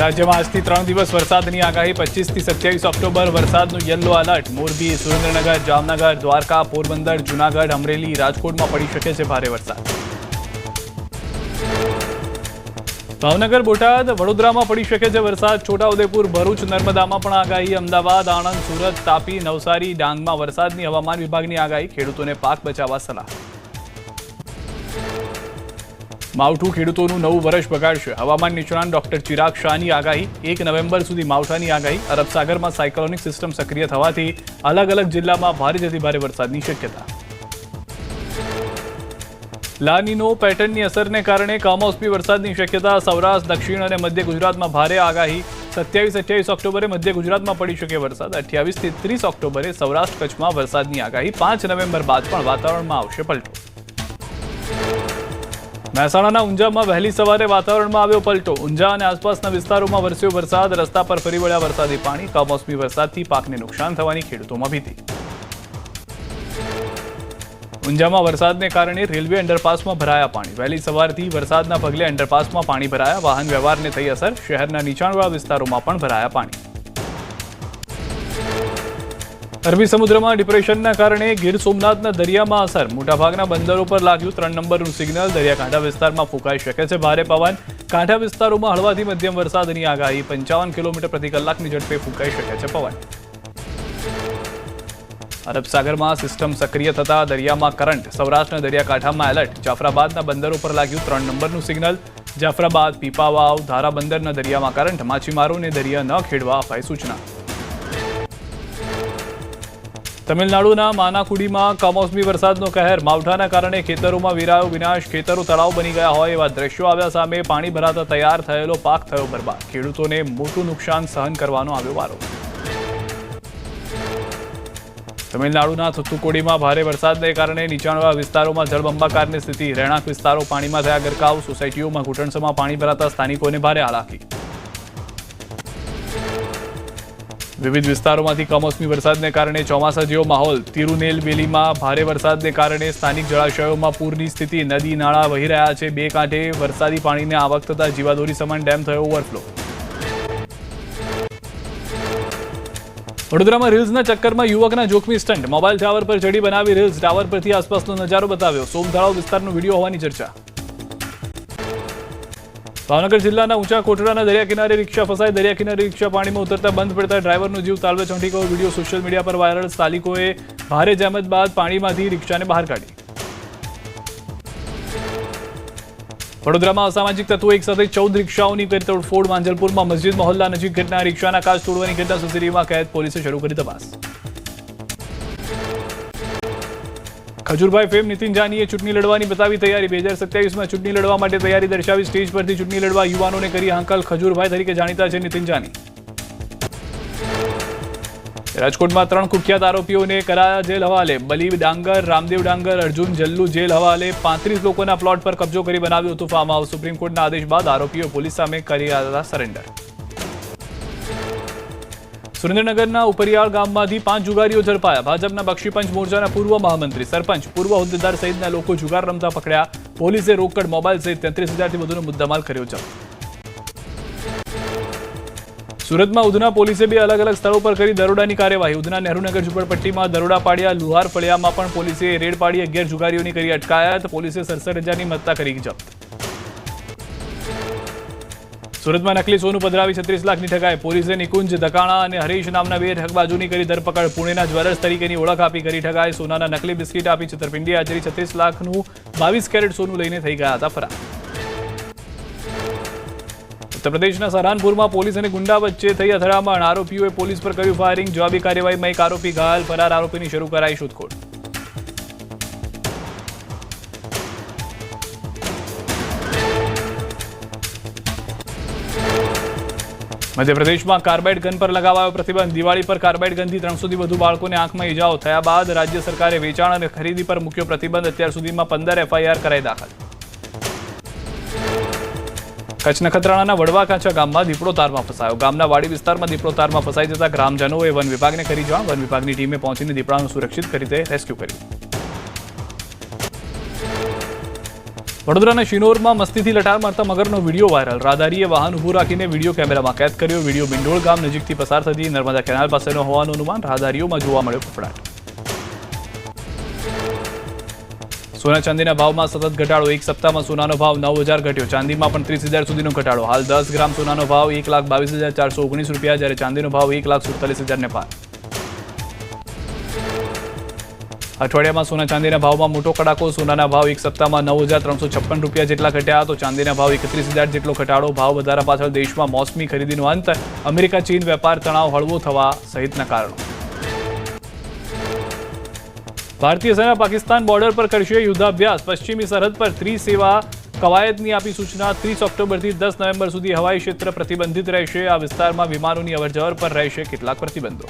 રાજ્યમાં આજથી ત્રણ દિવસ વરસાદની આગાહી. પચીસથી સત્યાવીસ ઓક્ટોબર વરસાદનું યલો એલર્ટ મોરબી, સુરેન્દ્રનગર, જામનગર, દ્વારકા, પોરબંદર, જૂનાગઢ, અમરેલી, રાજકોટમાં પડી શકે છે ભારે વરસાદ. ભાવનગર, બોટાદ, વડોદરામાં પડી શકે છે વરસાદ. છોટાઉદેપુર, ભરૂચ, નર્મદામાં પણ આગાહી. અમદાવાદ, આણંદ, સુરત, તાપી, નવસારી, ડાંગમાં વરસાદની હવામાન વિભાગની આગાહી. ખેડૂતોને પાક બચાવવા સલાહ. માવઠું ખેડૂતોનું નવું વર્ષ બગાડશે. હવામાન નિષ્ણાંત ડોક્ટર ચિરાગ શાહની આગાહી. એક નવેમ્બર સુધી માવઠાની આગાહી. અરબસાગરમાં સાયક્લોનિક સિસ્ટમ સક્રિય થવાથી અલગ અલગ જિલ્લામાં ભારેથી ભારે વરસાદની શક્યતા. લાનીનો પેટર્નની અસરને કારણે કમોસમી વરસાદની શક્યતા. સૌરાષ્ટ્ર, દક્ષિણ અને મધ્ય ગુજરાતમાં ભારે આગાહી. સત્યાવીસ અઠ્યાવીસ ઓક્ટોબરે મધ્ય ગુજરાતમાં પડી શકે વરસાદ. અઠ્યાવીસથી ત્રીસ ઓક્ટોબરે સૌરાષ્ટ્ર કચ્છમાં વરસાદની આગાહી. પાંચ નવેમ્બર બાદ પણ વાતાવરણમાં આવશે પલટો. મહેસાણાના ઊંઝામાં વહેલી સવારે વાતાવરણમાં આવ્યો પલટો. ઊંઝા અને આસપાસના વિસ્તારોમાં વરસ્યો વરસાદ, રસ્તા પર ફરી વળ્યા વરસાદી પાણી, કમોસમી વરસાદથી પાકને નુકસાન થવાની ખેડૂતોમાં ભીતિ. ઊંઝામાં વરસાદને કારણે રેલવે અંડરપાસમાં ભરાયા પાણી. વહેલી સવારથી વરસાદના પગલે અંડરપાસમાં પાણી ભરાયા. વાહન વ્યવહારને થઈ અસર. શહેરના નીચાણવાળા વિસ્તારોમાં પણ ભરાયા પાણી. અરબી સમુદ્રમાં ડિપ્રેશનના કારણે ગીર સોમનાથના દરિયામાં અસર. મોટાભાગના બંદરો પર લાગ્યું ત્રણ નંબરનું સિગ્નલ. દરિયાકાંઠા વિસ્તારમાં ફૂંકાઈ શકે છે ભારે પવન. કાંઠા વિસ્તારોમાં હળવાથી મધ્યમ વરસાદની આગાહી. પંચાવન કિલોમીટર પ્રતિ કલાકની ઝડપે ફૂંકાઈ શકે છે પવન. અરબ સાગરમાં સિસ્ટમ સક્રિય થતા દરિયામાં કરંટ. સૌરાષ્ટ્રના દરિયાકાંઠામાં એલર્ટ. જાફરાબાદના બંદરો પર લાગ્યું ત્રણ નંબરનું સિગ્નલ. જાફરાબાદ, પીપાવાવ ધારા બંદરના દરિયામાં કરંટ. માછીમારોને દરિયા ન ખેડવા અપાઈ સૂચના. તમિલનાડુના માનાકુડીમાં કમોસમી વરસાદનો કહેર. માવઠાના કારણે ખેતરોમાં વિરાયો વિનાશ, ખેતરો તળાવ બની ગયા હોય એવા દ્રશ્યો આવ્યા સામે પાણી ભરાતા તૈયાર થયેલો પાક થયો બરબાદ. ખેડૂતોને મોટું નુકસાન સહન કરવાનો આવ્યો વારો. તમિલનાડુના થુથુકોડીમાં ભારે વરસાદને કારણે નીચાણવાળા વિસ્તારોમાં જળબંબાકારની સ્થિતિ. રહેણાંક વિસ્તારો પાણીમાં થયા ગરકાવ. સોસાયટીઓમાં ઘૂંટણસમાં પાણી ભરાતા સ્થાનિકોને ભારે હાલાકી. વિવિધ વિસ્તારોમાંથી કમોસમી વરસાદને કારણે ચોમાસા જેવો માહોલ તિરુનેલવેલીમાં ભારે વરસાદને કારણે સ્થાનિક જળાશયોમાં પૂરની સ્થિતિ, નદી, નાળા વહી રહ્યા છે. બે કાંઠે વરસાદી પાણીને આવક થતા જીવાદોરી સમાન ડેમ થયો ઓવરફ્લો. વડોદરામાં રીલ્સના ચક્કરમાં યુવકના જોખમી સ્ટન્ટ મોબાઈલ ટાવર પર ચડી બનાવી રીલ્સ. ટાવર પરથી આસપાસનો નજારો બતાવ્યો. સોમતળાવ વિસ્તારનો વીડિયો હોવાની ચર્ચા. ભાવનગર જિલ્લાના ઊંચા કોટડાના દરિયા કિનારે રિક્ષા ફસાઈ દરિયા કિનારે રિક્ષા પાણીમાં ઉતરતા બંધ પડતા ડ્રાઈવરનો જીવ તાલવે ચોંટી ગયો. વીડિયો સોશિયલ મીડિયા પર વાયરલ. સ્થાનિકોએ ભારે જહેમત બાદ પાણીમાંથી રિક્ષાને બહાર કાઢી. વડોદરામાં અસામાજિક તત્વો એક સાથે ચૌદ રિક્ષાઓની કરી તોડફોડ. માંજલપુરમાં મસ્જિદ મહોલ્લા નજીક ઘટના. રિક્ષાના કાચ તોડવાની ઘટના સીસીટીવીમાં કેદ. પોલીસે શરૂ કરી તપાસ. ખજૂરભાઈ ફેમ નીતિન જાનીએ ચૂંટણી લડવાની બતાવી તૈયારી બે હજાર સત્યાવીસમાં ચૂંટણી લડવા માટે તૈયારી દર્શાવી સ્ટેજ પરથી ચૂંટણી લડવા યુવાનોને કરી હાંકલ ખજૂરભાઈ તરીકે જાણીતા છે નીતિન જાની। રાજકોટમાં ત્રણ કુખ્યાત આરોપીઓને કરાયા જેલ હવાલે। બલી ડાંગર, રામદેવ ડાંગર, અર્જુન જલ્લુ જેલ હવાલે પાંત્રીસ લોકોના પ્લોટ પર કબજો કરી બનાવ્યું હતું ફાર્મ હાઉસ। સુપ્રીમ કોર્ટના આદેશ બાદ આરોપીઓ પોલીસ સામે કર્યા હતા સરેન્ડર। સુરેન્દ્રનગરના ઉપરિયાળ ગામમાંથી પાંચ જુગારીઓ ઝડપાયા. ભાજપના બક્ષીપંચ મોરચાના પૂર્વ મહામંત્રી, સરપંચ, પૂર્વ હોદ્દેદાર સહિતના લોકો જુગાર રમતા પકડ્યા. પોલીસે રોકડ મોબાઈલ સહિત તેત્રીસ હજારથી વધુનો મુદ્દામાલ કર્યો છે. સુરતમાં ઉધના પોલીસે બે અલગ અલગ સ્થળો પર કરી દરોડાની કાર્યવાહી. ઉધના નહેરુનગર ઝુંપડપટ્ટીમાં દરોડા પાડ્યા. લુહાર ફળિયામાં પણ પોલીસે રેડ પાડી અગિયાર જુગારીઓની કરી અટકાયા પોલીસે સડસઠ હજારની મત્તા કરી જપ્ત સુરતમાં નકલી સોનું પધરાવી છત્રીસ લાખની ઠગાઈ. પોલીસે નિકુંજ દકાણા અને હરીશ નામના બે ઠગબાજુની કરી ધરપકડ. પુણેના જ્વેલર્સ તરીકેની ઓળખ આપી કરી ઠગાઈ. સોનાના નકલી બિસ્કીટ આપી છતરપિંડી આચરી. છત્રીસ લાખનું બાવીસ કેરેટ સોનું લઈને થઈ ગયા હતા ફરાર. ઉત્તરપ્રદેશના સહારનપુરમાં પોલીસ અને ગુંડા વચ્ચે થઈ અથડામણ. આરોપીઓએ પોલીસ પર કર્યું ફાયરિંગ. જવાબી કાર્યવાહીમાં એક આરોપી ઘાયલ. ફરાર આરોપીની શરૂ કરાઈ શોધખોળ. મધ્યપ્રદેશમાં કાર્બાઇડ ગન પર લગાવાયો પ્રતિબંધ. દિવાળી પર કાર્બાઇડ ગનથી ત્રણસોથી વધુ બાળકોને આંખમાં ઈજાઓ થયા બાદ રાજ્ય સરકારે વેચાણ અને ખરીદી પર મૂક્યો પ્રતિબંધ. અત્યાર સુધીમાં પંદર એફઆઈઆર કરાઈ દાખલ. કચ્છ નખત્રાણાના વડવા કાંચા ગામમાં દીપડો તારમાં ફસાયો. ગામના વાડી વિસ્તારમાં દીપડો તારમાં ફસાઈ જતા ગ્રામજનોએ વન વિભાગને કરી જાણ. વન વિભાગની ટીમે પહોંચીને દીપડાનું સુરક્ષિત રીતે રેસ્ક્યુ કર્યું. વડોદરાના શિનોરમાં મસ્તીથી લટાર મારતા મગરનો વીડિયો વાયરલ. રાદારીએ વાહન ઊભું રાખીને વીડિયો કેમેરામાં કેદ કર્યો. વીડિયો બિંડોળ ગામ નજીકથી પસાર થતી નર્મદા કેનાલ પાસેનો હોવાનું અનુમાન રાહદારીઓમાં જોવા મળ્યો ફફડાટ. સોના ચાંદીના ભાવમાં સતત ઘટાડો. એક સપ્તાહમાં સોનાનો ભાવ નવ હજાર ઘટ્યો. ચાંદીમાં પણ ત્રીસ હજાર સુધીનો ઘટાડો. હાલ દસ ગ્રામ સોનાનો ભાવ એક લાખ બાવીસ હજાર ચારસો ઓગણીસ રૂપિયા, જ્યારે ચાંદીનો ભાવ એક લાખ સુડતાલીસ હજારને પાર. અઠવાડિયામાં સોના ચાંદીના ભાવમાં મોટો કડાકો, સોનાના ભાવ એક સપ્તાહમાં નવ હજાર રૂપિયા જેટલા ઘટ્યા. તો ચાંદીના ભાવ એકત્રીસ જેટલો ઘટાડો. ભાવ વધારા પાછળ દેશમાં મોસમી ખરીદીનો અંત. અમેરિકા, ચીન વેપાર તણાવ હળવો થવા સહિતના કારણો. ભારતીય સેના પાકિસ્તાન બોર્ડર પર કરશે યુદ્ધાભ્યાસ. પશ્ચિમી સરહદ પર ત્રિસેવા કવાયતની આપી સૂચના. ત્રીસ ઓક્ટોબરથી દસ નવેમ્બર સુધી હવાઈ ક્ષેત્ર પ્રતિબંધિત રહેશે. આ વિસ્તારમાં વિમાનોની અવરજવર પર રહેશે કેટલાક પ્રતિબંધો.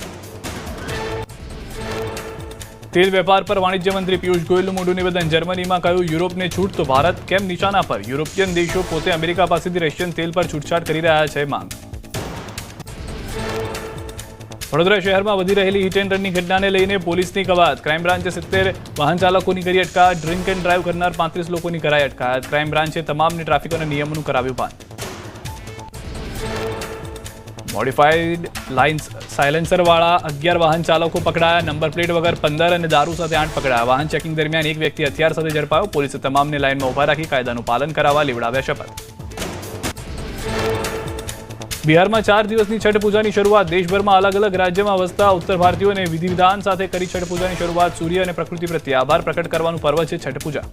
તેલ વેપાર પર વાણિજ્ય મંત્રી પિયુષ ગોયલનું મોટું નિવેદન. જર્મનીમાં કહ્યું યુરોપને છૂટ તો ભારત કેમ નિશાના પર? યુરોપિયન દેશો પોતે અમેરિકા પાસેથી રશિયન તેલ પર છૂટછાટ કરી રહ્યા છે માંગ. વડોદરા શહેરમાં વધી રહેલી હિટ એન્ડ રનની ઘટનાને લઈને પોલીસની કવાયત. ક્રાઇમ બ્રાન્ચે સિત્તેર વાહન ચાલકોની કરી અટકાયત. ડ્રિંક એન્ડ ડ્રાઈવ કરનાર પાંત્રીસ લોકોની કરાઈ અટકાયત. ક્રાઇમ બ્રાન્ચે તમામને ટ્રાફિક અને નિયમોનું કરાવ્યું ભાન. મોડિફાઈડ લાઇન્સ સાયલેન્સરવાળા અગિયાર વાહન ચાલકો પકડાયા નંબર પ્લેટ વગર પંદર અને દારૂ સાથે આઠ પકડાયા વાહન ચેકિંગ દરમિયાન એક વ્યક્તિ હથિયાર સાથે ઝડપાયો પોલીસે તમામને લાઇનમાં ઊભા રાખી કાયદાનું પાલન કરાવવા લેવડાવ્યા શપથ બિહારમાં ચાર દિવસની છઠ પૂજાની શરૂઆત દેશભરમાં અલગ અલગ રાજ્યમાં વસતા ઉત્તર ભારતીયોને વિધિ વિધાન સાથે કરી છઠ પૂજાની શરૂઆત, સૂર્ય અને પ્રકૃતિ પ્રત્યે આભાર પ્રકટ કરવાનું પર્વ છે છઠ પૂજા.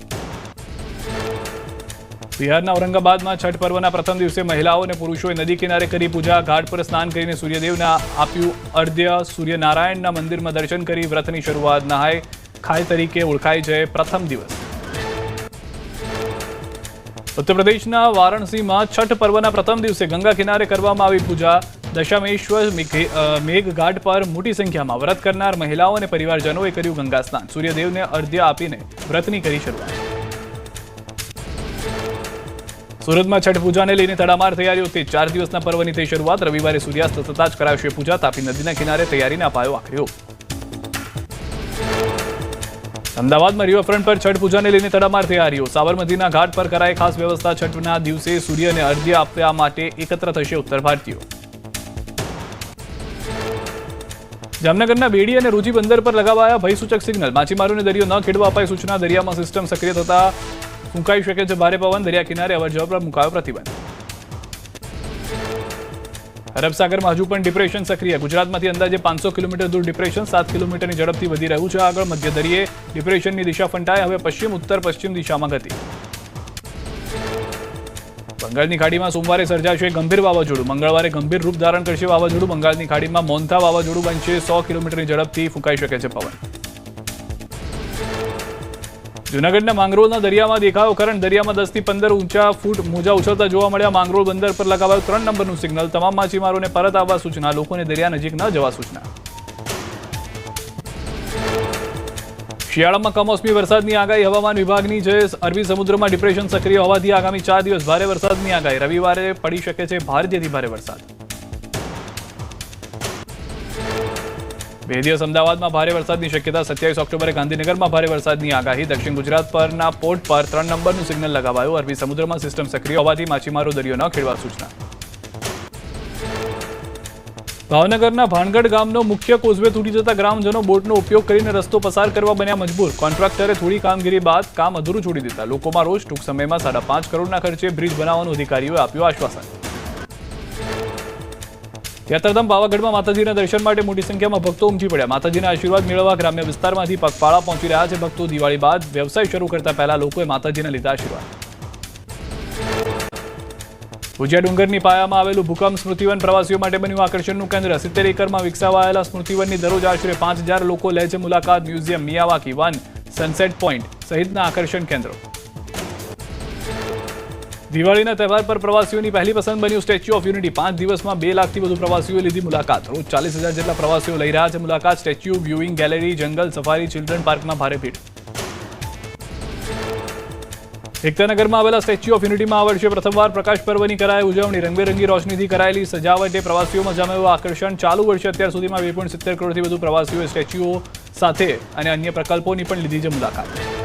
બિહારના ઔરંગાબાદમાં છઠ પર્વના પ્રથમ દિવસે મહિલાઓ અને પુરુષોએ નદી કિનારે કરી પૂજા ઘાટ પર સ્નાન કરીને સૂર્યદેવના આપ્યું અર્ધ્ય. સૂર્યનારાયણના મંદિરમાં દર્શન કરી વ્રતની શરૂઆત નહાય. ખાય તરીકે ઓળખાય છે પ્રથમ દિવસ. ઉત્તર પ્રદેશના વારાણસીમાં છઠ પર્વના પ્રથમ દિવસે ગંગા કિનારે કરવામાં આવી પૂજા. દશામેશ્વર મેઘ- અ, મેઘ ઘાટ પર મોટી સંખ્યામાં વ્રત કરનાર મહિલાઓ અને પરિવારજનોએ કર્યું ગંગા સ્નાન. સૂર્યદેવને અર્ધ્ય આપીને વ્રતની કરી શરૂઆત. સુરતમાં છઠ પૂજાને લઈને તડામાર તૈયારીઓ તે ચાર દિવસના પર્વની થઈ શરૂઆત. રવિવારે સૂર્યાસ્ત થતા જ કરાવશે પૂજા. તાપી નદીના કિનારે તૈયારીને અપાયો આખરી અમદાવાદમાં રિવરફ્રન્ટ પર છઠ પૂજાને લઈને તડામાર તૈયારીઓ સાબરમતીના ઘાટ પર કરાય ખાસ વ્યવસ્થા. છઠના દિવસે સૂર્યને અર્ધ્ય આપવા માટે એકત્ર થશે ઉત્તર ભારતીયો. જામનગરના બેડી અને રૂજી બંદર પર લગાવાયા ભયસૂચક સિગ્નલ. માછીમારોને દરિયો ન ખેડવા અપાઈ સૂચના. દરિયામાં સિસ્ટમ સક્રિય થતા ફૂંકાઈ શકે છે ભારે પવન દરિયા કિનારે અવરજવર પર મુકાયો પ્રતિબંધ. અરબસાગરમાં હજુ પણ ડિપ્રેશન સક્રિય. ગુજરાતમાંથી અંદાજે પાંચસો કિલોમીટર દૂર ડિપ્રેશન સાત કિલોમીટરની ઝડપથી વધી રહ્યું છે. આગળ મધ્ય દરિયે ડિપ્રેશનની દિશા ફંટાય હવે પશ્ચિમ, ઉત્તર, પશ્ચિમ દિશામાં ગતિ. બંગાળની ખાડીમાં સોમવારે સર્જાશે ગંભીર વાવાઝોડું. મંગળવારે ગંભીર રૂપ ધારણ કરશે વાવાઝોડું. બંગાળની ખાડીમાં મોન્થા વાવાઝોડું બનશે. સો કિલોમીટરની ઝડપથી ફૂંકાઈ શકે છે પવન. જૂનાગઢના માંગરોળના દરિયામાં દેખાયો કરંટ. દરિયામાં દસથી પંદર ઊંચા ફૂટ મોજા ઉછળતા જોવા મળ્યા. માંગરોળ બંદર પર લગાવાયું ત્રણ નંબરનું સિગ્નલ. તમામ માછીમારોને પરત આવવા સૂચના. લોકોને દરિયા નજીક ન જવા સૂચના. શિયાળામાં કમોસમી વરસાદની આગાહી. હવામાન વિભાગની છે અરબી સમુદ્રમાં ડિપ્રેશન સક્રિય હોવાથી આગામી ચાર દિવસ ભારે વરસાદની આગાહી. રવિવારે પડી શકે છે ભારેથી ભારે વરસાદ. બે અમદાવાદમાં ભારે વરસાદની શક્યતા સત્યાવીસ ઓક્ટોબરે ગાંધીનગરમાં ભારે વરસાદની આગાહી. દક્ષિણ ગુજરાત પરના પોર્ટ પર ત્રણ નંબરનું સિગ્નલ લગાવાયું. અરબી સમુદ્રમાં સિસ્ટમ સક્રિય હોવાથી માછીમારો દરિયો ન ખેડવા સૂચના. ભાવનગરના ભાનગઢ ગામનો મુખ્ય કોઝવે તૂટી જતા ગ્રામજનો બોટનો ઉપયોગ કરીને રસ્તો પસાર કરવા બન્યા મજબૂર. કોન્ટ્રાક્ટરે થોડી કામગીરી બાદ કામ અધૂરું છોડી દીધા. લોકોમાં રોજ ટૂંક સમયમાં સાડા પાંચ કરોડના ખર્ચે બ્રિજ બનાવવાનું અધિકારીઓએ આપ્યું આશ્વાસન. યાત્રાધામ પાવાગઢમાં માતાજીના દર્શન માટે મોટી સંખ્યામાં ભક્તો ઉમટી પડ્યા. માતાજીના આશીર્વાદ મેળવવા ગ્રામ્ય વિસ્તારમાંથી પગપાળા પહોંચી રહ્યા છે ભક્તો. દિવાળી બાદ વ્યવસાય શરૂ કરતા પહેલા લોકોએ માતાજીના લીધા આશીર્વાદ. ભુજિયા ડુંગરની પાયામાં આવેલું ભૂકંપ સ્મૃતિવન પ્રવાસીઓ માટે બન્યું આકર્ષણનું કેન્દ્ર. સિત્તેર એકરમાં વિકસાવાયેલા સ્મૃતિવનની દરરોજ આશરે પાંચ લોકો લે છે મુલાકાત. મ્યુઝિયમ મિયાવાકી વન સનસેટ પોઈન્ટ સહિતના આકર્ષણ કેન્દ્રો. દિવાળીના તહેવાર પર પ્રવાસીઓની પહેલી પસંદ બન્યું સ્ટેચ્યુ ઓફ યુનિટી. પાંચ દિવસમાં બે લાખથી વધુ પ્રવાસીઓએ લીધી મુલાકાત. રોજ ચાલીસ હજાર જેટલા પ્રવાસીઓ લઈ રહ્યા છે મુલાકાત. સ્ટેચ્યુ, વ્યુઇંગ ગેલેરી, જંગલ, સફારી, ચિલ્ડ્રન પાર્કમાં ભારે ભીડ. એકતાનગરમાં આવેલા સ્ટેચ્યુ ઓફ યુનિટીમાં આ વર્ષે પ્રથમવાર પ્રકાશ પર્વની કરાય ઉજવણી. રંગબેરંગી રોશનીથી કરાયેલી સજાવટે પ્રવાસીઓમાં જમાયું આકર્ષણ. ચાલુ વર્ષે અત્યાર સુધીમાં બે પોઈન્ટ સિત્તેર કરોડથી વધુ પ્રવાસીઓએ સ્ટેચ્યુઓ સાથે અને અન્ય પ્રકલ્પોની પણ લીધી છે મુલાકાત.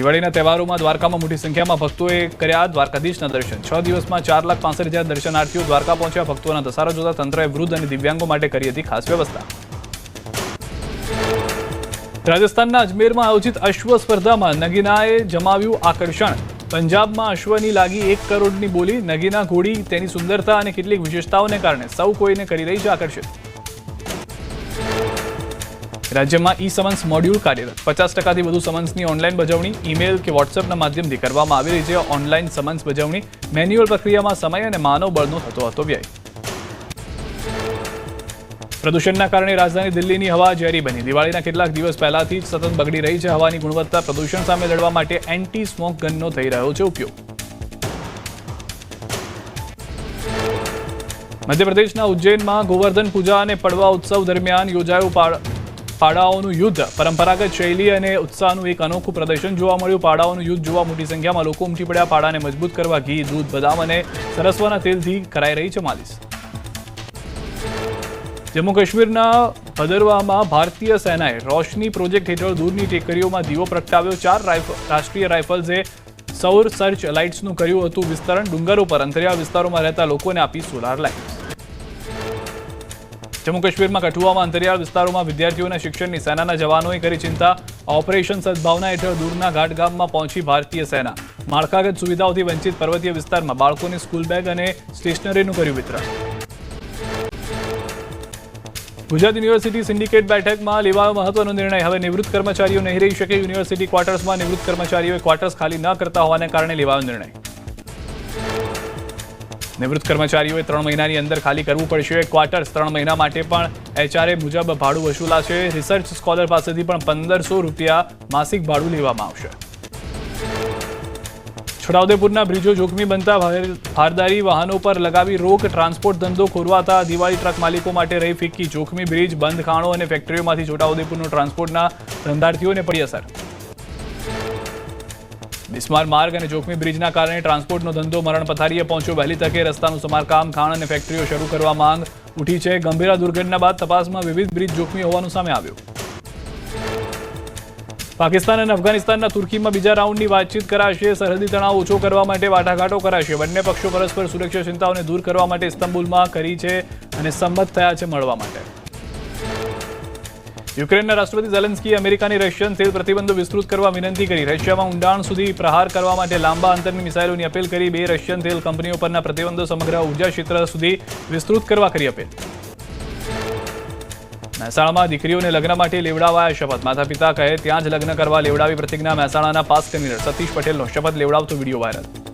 દિવાળીના તહેવારોમાં દ્વારકામાં મોટી સંખ્યામાં ભક્તોએ કર્યા દ્વારકાધીશના દર્શન. છ દિવસમાં ચાર લાખ પાસઠ હજાર દર્શનાર્થીઓ દ્વારકા પહોંચ્યા. ભક્તોના ધસારા જોતા તંત્રએ વૃદ્ધ અને દિવ્યાંગો માટે કરી હતી ખાસ વ્યવસ્થા. રાજસ્થાનના અજમેરમાં આયોજિત અશ્વ સ્પર્ધામાં નગીનાએ જમાવ્યું આકર્ષણ. પંજાબમાં અશ્વની લાગી એક કરોડની બોલી. નગીના ઘોડી, તેની સુંદરતા અને કેટલીક વિશેષતાઓને કારણે સૌ કોઈને કરી રહી છે આકર્ષિત રાજ્યમાં ઈ સમન્સ મોડ્યુલ કાર્યરત. પચાસ ટકાથી વધુ સમન્સની ઓનલાઈન બજવણી, ઈમેલ કે વોટ્સએપના માધ્યમથી કરવામાં આવી રહી છે. ઓનલાઈન સમન્સ બજવણી મેન્યુઅલ પ્રક્રિયામાં સમય અને માનવ બળનો થતો હતો વ્યય. પ્રદૂષણના કારણે રાજધાની દિલ્હીની હવા ઝેરી બની. દિવાળીના કેટલાક દિવસ પહેલાથી જ સતત બગડી રહી છે હવાની ગુણવત્તા. પ્રદૂષણ સામે લડવા માટે એન્ટી સ્મોક ગનનો થઈ રહ્યો છે ઉપયોગ. મધ્યપ્રદેશના ઉજ્જૈનમાં ગોવર્ધન પૂજા અને પડવા ઉત્સવ દરમિયાન યોજાયું પાડાઓનું યુદ્ધ, પરંપરાગત શૈલી અને ઉત્સાહનું એક અનોખું પ્રદર્શન જોવા મળ્યું. પાડાઓનું યુદ્ધ જોવા મોટી સંખ્યામાં લોકો ઉમટી પડ્યા. પાડાને મજબૂત કરવા ઘી, દૂધ, બદામ અને સરસવાના તેલથી કરાઈ રહી છે માલિશ. જમ્મુ કાશ્મીરના ભદરવામાં ભારતીય સેનાએ રોશની પ્રોજેક્ટ હેઠળ દૂરની ટેકરીઓમાં દીવો પ્રગટાવ્યો. ચાર રાષ્ટ્રીય રાઇફલ્સે સૌર સર્ચ લાઇટ્સનું કર્યું હતું વિસ્તરણ. ડુંગરો પર અંતરિયાળ વિસ્તારોમાં રહેતા લોકોને આપી સોલાર લાઇટ. જમ્મુ કાશ્મીરમાં કઠુઆમાં અંતરિયાળ વિસ્તારોમાં વિદ્યાર્થીઓના શિક્ષણની સેનાના જવાનોએ કરી ચિંતા. ઓપરેશન સદભાવના હેઠળ દૂરના ઘાટ ગામમાં પહોંચી ભારતીય સેના. માળખાગત સુવિધાઓથી વંચિત પર્વતીય વિસ્તારમાં બાળકોને સ્કૂલ બેગ અને સ્ટેશનરીનું કર્યું વિતરણ. ગુજરાત યુનિવર્સિટી સિન્ડિકેટ બેઠકમાં લેવાયો મહત્વનો નિર્ણય. હવે નિવૃત્ત કર્મચારીઓ નહીં રહી શકે. યુનિવર્સિટી ક્વાર્ટર્સમાં નિવૃત્ત કર્મચારીઓએ ક્વાર્ટર્સ ખાલી ન કરતા હોવાને કારણે લેવાયો નિર્ણય. નિવૃત્ત કર્મચારીઓએ ત્રણ મહિનાની અંદર ખાલી કરવું પડશે. ક્વાર્ટર્સ ત્રણ મહિના માટે પણ એચઆરએ મુજબ ભાડું વસૂલાશે. રિસર્ચ સ્કોલર પાસેથી પણ પંદરસો રૂપિયા માસિક ભાડું લેવામાં આવશે. છોટાઉદેપુરના બ્રિજો જોખમી બનતા ભાર- ભારદારી વાહનો પર લગાવી રોક. ટ્રાન્સપોર્ટ ધંધો ખોરવાતા દિવાળી ટ્રક માલિકો માટે રહી ફિક્કી. જોખમી બ્રિજ, બંધ ખાણો અને ફેક્ટરીઓમાંથી છોટાઉદેપુરનો ટ્રાન્સપોર્ટના ધંધાર્થીઓને પડી અસર. બિસ્માર માર્ગ અને જોખમી બ્રિજના કારણે ટ્રાન્સપોર્ટનો ધંધો મરણ પથારીએ પહોંચ્યો. વહેલી તકે રસ્તાનું સમારકામ, ખાણ અને ફેક્ટરીઓ શરૂ કરવા માંગ ઉઠી છે. ગંભીરા દુર્ઘટના બાદ તપાસમાં વિવિધ બ્રિજ જોખમી હોવાનું સામે આવ્યું. પાકિસ્તાન અને અફઘાનિસ્તાનના તુર્કીમાં બીજા રાઉન્ડની વાતચીત કરાશે. સરહદી તણાવ ઓછો કરવા માટે વાટાઘાટો કરાશે. બંને પક્ષો પરસ્પર સુરક્ષા ચિંતાઓને દૂર કરવા માટે ઇસ્તંબુલમાં કરી છે અને સંમત થયા છે મળવા માટે. યુક્રેનના રાષ્ટ્રપતિ ઝેલેન્સ્કીએ અમેરિકાની રશિયન તેલ પ્રતિબંધો વિસ્તૃત કરવા વિનંતી કરી. રશિયામાં ઊંડાણ સુધી પ્રહાર કરવા માટે લાંબા અંતરની મિસાઇલોની અપીલ કરી. બે રશિયન તેલ કંપનીઓ પરના પ્રતિબંધો સમગ્ર ઊર્જા ક્ષેત્ર સુધી વિસ્તૃત કરવા કરી અપીલ. મહેસાણામાં દીકરીઓને લગ્ન માટે લેવડાવાયા શપથ. માતા પિતા કહે, ત્યાં જ લગ્ન કરવા લેવડાવી પ્રતિજ્ઞા મહેસાણાના પાસ કન્વીનર સતીશ પટેલનો. શપથ લેવડાવતો વીડિયો વાયરલ.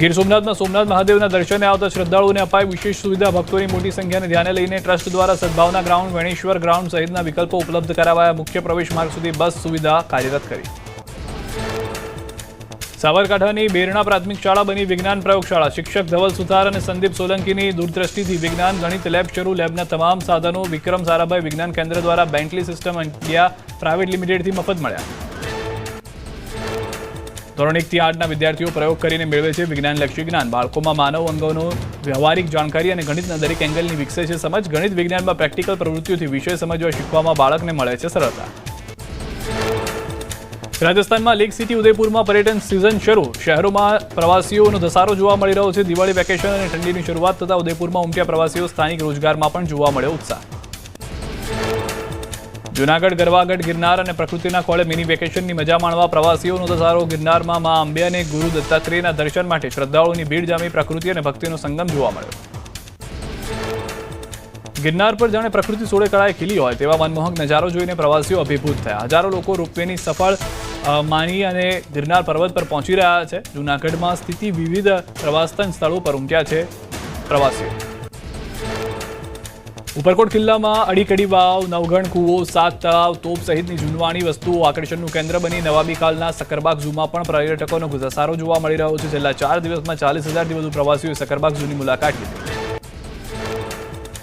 ગીર સોમનાથમાં સોમનાથ મહાદેવના દર્શને આવતા શ્રદ્ધાળુઓને અપાય વિશેષ સુવિધા. ભક્તોની મોટી સંખ્યાને ધ્યાને લઈને ટ્રસ્ટ દ્વારા સદભાવના ગ્રાઉન્ડ, વેણેશ્વર ગ્રાઉન્ડ સહિતના વિકલ્પો ઉપલબ્ધ કરાવાયા. મુખ્ય પ્રવેશ માર્ગ સુધી બસ સુવિધા કાર્યરત કરી. સાબરકાંઠાની બેરણા પ્રાથમિક શાળા બની વિજ્ઞાન પ્રયોગશાળા. શિક્ષક ધવલ સુથાર અને સંદીપ સોલંકીની દૂરદ્રષ્ટિથી વિજ્ઞાન ગણિત લેબ શરૂ. લેબના તમામ સાધનો વિક્રમ સારાભાઈ વિજ્ઞાન કેન્દ્ર દ્વારા બેન્ટલી સિસ્ટમ ઇન્ડિયા પ્રાઇવેટ લિમિટેડથી મફત મળ્યા. ધોરણ એકથી આઠના વિદ્યાર્થીઓ પ્રયોગ કરીને મેળવે છે વિજ્ઞાનલક્ષી જ્ઞાન. બાળકોમાં માનવ અંગોનો વ્યવહારિક જાણકારી અને ગણિતના દરેક એંગલની વિકસે છે સમજ. ગણિત વિજ્ઞાનમાં પ્રેક્ટિકલ પ્રવૃત્તિઓથી વિષય સમજવા શીખવામાં બાળકને મળે છે સરળતા. રાજસ્થાનમાં લેક સિટી ઉદયપુરમાં પર્યટન સિઝન શરૂ. શહેરોમાં પ્રવાસીઓનો ધસારો જોવા મળી રહ્યો છે. દિવાળી વેકેશન અને ઠંડીની શરૂઆત થતાં ઉદયપુરમાં ઉમટ્યા પ્રવાસીઓ સ્થાનિક રોજગારમાં પણ જોવા મળ્યો ઉત્સાહ. જુનાગઢ, ગરવાગઢ, ગિરનાર અને પ્રકૃતિના ખોળે મિની વેકેશનની મજા માણવા પ્રવાસીઓનો ધસારો ગિરનારમાં મા અંબે અને ગુરુ દત્તાત્રેયના દર્શન માટે શ્રદ્ધાળુઓની ભીડ જામી પ્રકૃતિ અને ભક્તિનો સંગમ જોવા મળ્યો. ગિરનાર પર જાણે પ્રકૃતિ સોળે કળાએ ખીલી હોય તેવા મનમોહક નજારો જોઈને પ્રવાસીઓ અભિભૂત થયા. હજારો લોકો રોપવેની સફળ માની અને ગિરનાર પર્વત પર પહોંચી રહ્યા છે. જૂનાગઢમાં સ્થિતિ વિવિધ પ્રવાસન સ્થળો પર ઉમટ્યા છે પ્રવાસીઓ. ઉપરકોટ કિલ્લામાં અડીકડી વાવ નવઘણ કૂવો, સાત તળાવ, તોપ સહિતની જૂનવાણી વસ્તુઓ આકર્ષણનું કેન્દ્ર બની નવાબી કાલના સકરબાગ ઝૂમાં પણ પર્યટકોનો ઘસારો જોવા મળી રહ્યો છે. છેલ્લા ચાર દિવસમાં ચાલીસ હજારથી વધુ પ્રવાસીઓએ સકરબાગ ઝૂની મુલાકાત લીધી.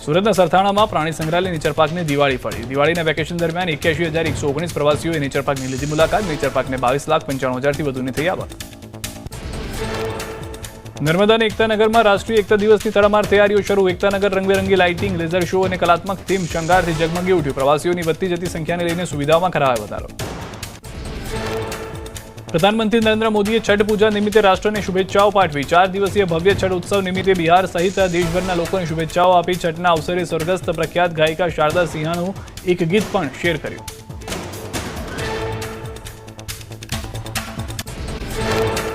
સુરતના સરથાણામાં પ્રાણી સંગ્રહાલય નેચર દિવાળી ફળી દિવાળીના વેકેશન દરમિયાન એક્યાસી હજાર એકસો ઓગણીસ પ્રવાસીઓએ નેચર લીધી મુલાકાત. નેચર પાર્કને બાવીસ લાખ પંચાણું હજારથી વધુની થઈ આવક. નર્મદાના એકતાનગરમાં રાષ્ટ્રીય એકતા દિવસની તડામાર તૈયારીઓ શરૂ. એકતાનગર રંગબેરંગી લાઇટિંગ, લેઝર શો અને કલાત્મક થીમ શણગારથી જગમગી ઉઠ્યું. પ્રવાસીઓની વધતી જતી સંખ્યાને લઈને સુવિધાઓમાં કરાયો વધારો. પ્રધાનમંત્રી નરેન્દ્ર મોદીએ છઠ પૂજા નિમિત્તે રાષ્ટ્રને શુભેચ્છાઓ પાઠવી. ચાર દિવસીય ભવ્ય છઠ ઉત્સવ નિમિત્તે બિહાર સહિત દેશભરના લોકોને શુભેચ્છાઓ આપી છઠના અવસરે સ્વર્ગસ્થ પ્રખ્યાત ગાયિકા શારદા સિંહાનું એક ગીત પણ શેર કર્યું.